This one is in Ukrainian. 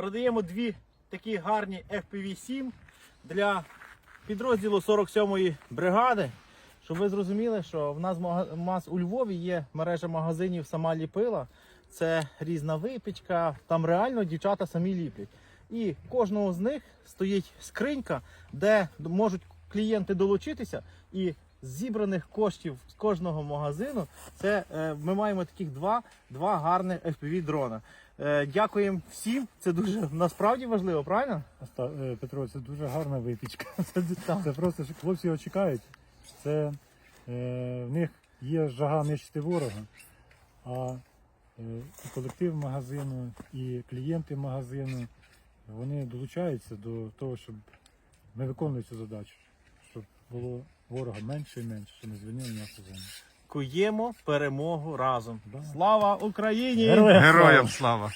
передаємо дві такі гарні FPV-7 для підрозділу 47-ї бригади. Щоб ви зрозуміли, що в нас, в нас у Львові є мережа магазинів сама ліпила. Це різна випічка, там реально дівчата самі ліплять. І кожного з них стоїть скринька, де можуть клієнти долучитися, і зібраних коштів з кожного магазину це е, ми маємо таких два, два гарних FPV дрона. Е, дякуємо всім. Це дуже насправді важливо, правильно? Оста- е, Петро, це дуже гарна випічка. Це, це просто що хлопці його чекають. Це е, в них є жага нищити ворога, а е, і колектив магазину, і клієнти магазину вони долучаються до того, щоб ми виконували цю задачу, щоб було ворога менше і менше, щоб не звільнили нашу землю. Куємо перемогу разом. Да. Слава Україні! Героям Героям слава!